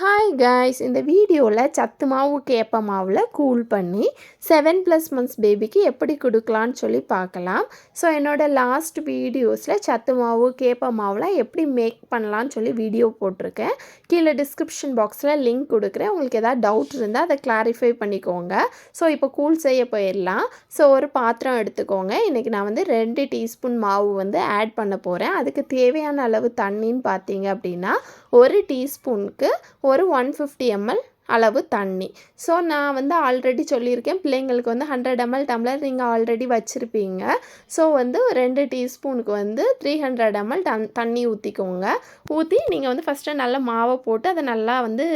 Hi guys இந்த வீடியோவில் சத்து மாவு கேப்ப மாவில் கூல் பண்ணி செவன் ப்ளஸ் மந்த்ஸ் பேபிக்கு எப்படி கொடுக்கலான்னு சொல்லி பார்க்கலாம். ஸோ என்னோடய லாஸ்ட் வீடியோஸில் சத்து மாவு கேப்ப மாவுலாம் எப்படி மேக் பண்ணலான்னு சொல்லி வீடியோ போட்டிருக்கேன். கீழே டிஸ்கிரிப்ஷன் பாக்ஸில் லிங்க் கொடுக்குறேன். உங்களுக்கு எதாவது டவுட் இருந்தால் அதை கிளாரிஃபை பண்ணிக்கோங்க. ஸோ இப்போ கூல் செய்ய போயிடலாம். ஸோ ஒரு பாத்திரம் எடுத்துக்கோங்க. இன்றைக்கி நான் வந்து ரெண்டு டீஸ்பூன் மாவு வந்து ஆட் பண்ண போகிறேன் அதுக்கு தேவையான அளவு தண்ணின்னு பார்த்தீங்க அப்படின்னா ஒரு டீஸ்பூனுக்கு ஒரு ஒன் ஃபிஃப்டி எம்எல் அளவு தண்ணி. ஸோ நான் வந்து ஆல்ரெடி சொல்லியிருக்கேன். பிள்ளைங்களுக்கு வந்து ஹண்ட்ரட் எம்எல் டம்ளர் நீங்கள் ஆல்ரெடி வச்சுருப்பீங்க. ஸோ வந்து ரெண்டு டீஸ்பூனுக்கு வந்து த்ரீ ஹண்ட்ரட் எம்எல் டன் தண்ணி ஊற்றிக்கோங்க ஊற்றி நீங்கள் வந்து ஃபஸ்ட்டு நல்லா மாவை போட்டு அதை நல்லா வந்து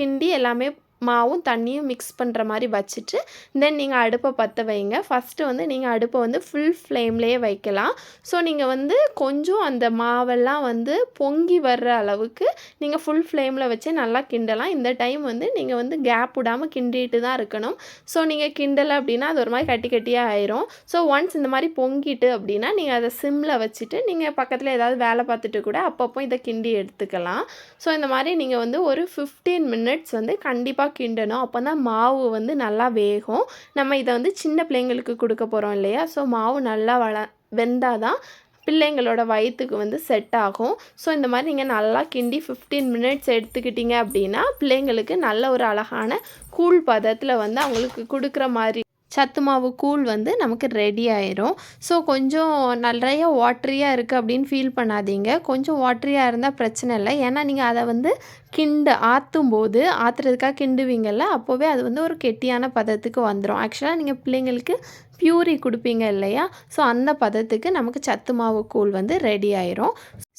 கிண்டி எல்லாமே மாவும் தண்ணியும் மிக்ஸ் பண்ணுற மாதிரி வச்சுட்டு தென் நீங்கள் அடுப்பை பற்ற வைங்க. ஃபஸ்ட்டு வந்து நீங்கள் அடுப்பை வந்து ஃபுல் ஃப்ளேம்லேயே வைக்கலாம். ஸோ நீங்கள் வந்து கொஞ்சம் அந்த மாவெல்லாம் வந்து பொங்கி வர்ற அளவுக்கு நீங்கள் ஃபுல் ஃப்ளேமில் வச்சு நல்லா கிண்டலாம். இந்த டைம் வந்து நீங்கள் வந்து கேப் விடாமல் கிண்டிட்டு தான் இருக்கணும். ஸோ நீங்கள் கிண்டலை அப்படின்னா அது ஒரு மாதிரி கட்டி கட்டியாக ஆயிரும். ஸோ ஒன்ஸ் இந்த மாதிரி பொங்கிட்டு அப்படின்னா நீங்கள் அதை சிம்மில் வச்சுட்டு நீங்கள் பக்கத்தில் ஏதாவது வேலை பார்த்துட்டு கூட அப்பப்போ இதை கிண்டி எடுத்துக்கலாம். ஸோ இந்த மாதிரி நீங்கள் வந்து ஒரு ஃபிஃப்டீன் மினிட்ஸ் வந்து கண்டிப்பாக கிண்டணும் அப்போ தான் மாவு வந்து நல்லா வேகும். நம்ம இதை வந்து சின்ன பிள்ளைங்களுக்கு கொடுக்க போகிறோம் இல்லையா? ஸோ மாவு நல்லா வள வெந்தால் தான் பிள்ளைங்களோட வயிற்றுக்கு வந்து செட் ஆகும். ஸோ இந்த மாதிரி நீங்கள் நல்லா கிண்டி ஃபிஃப்டீன் மினிட்ஸ் எடுத்துக்கிட்டிங்க அப்படின்னா பிள்ளைங்களுக்கு நல்ல ஒரு அழகான கூழ் பதத்தில் வந்து அவங்களுக்கு கொடுக்குற மாதிரி சத்து மாவு கூழ் வந்து நமக்கு ரெடி ஆயிரும். ஸோ கொஞ்சம் நிறைய வாட்ரியாக இருக்குது அப்படின்னு ஃபீல் பண்ணாதீங்க. கொஞ்சம் வாட்ரியாக இருந்தால் பிரச்சனை இல்லை. ஏன்னா நீங்கள் அதை வந்து கிண்டு ஆற்றும் போது ஆற்றுறதுக்காக கிண்டுவீங்கள்ல அப்போவே அது வந்து ஒரு கெட்டியான பதத்துக்கு வந்துடும் ஆக்சுவலாக நீங்கள் பிள்ளைங்களுக்கு பியூரி கொடுப்பீங்க இல்லையா? ஸோ அந்த பதத்துக்கு நமக்கு சத்து மாவு கூழ் வந்து ரெடி ஆயிரும்.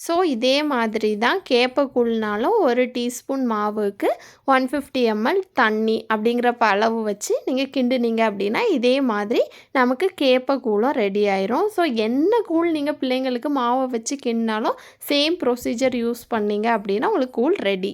ஸோ இதே மாதிரி தான் கேப்பக்கூழ்னாலும் ஒரு டீஸ்பூன் மாவுக்கு ஒன் ஃபிஃப்டி எம்எல் தண்ணி அப்படிங்கிறப்ப அளவு வச்சு நீங்கள் கிண்டுனீங்க அப்படின்னா இதே மாதிரி நமக்கு கேப்பக்கூழும் ரெடி ஆயிரும். ஸோ என்ன கூழ் நீங்கள் பிள்ளைங்களுக்கு மாவை வச்சு கிண்டினாலும் சேம் ப்ரொசீஜர் யூஸ் பண்ணிங்க அப்படின்னா உங்களுக்கு கூழ் ரெடி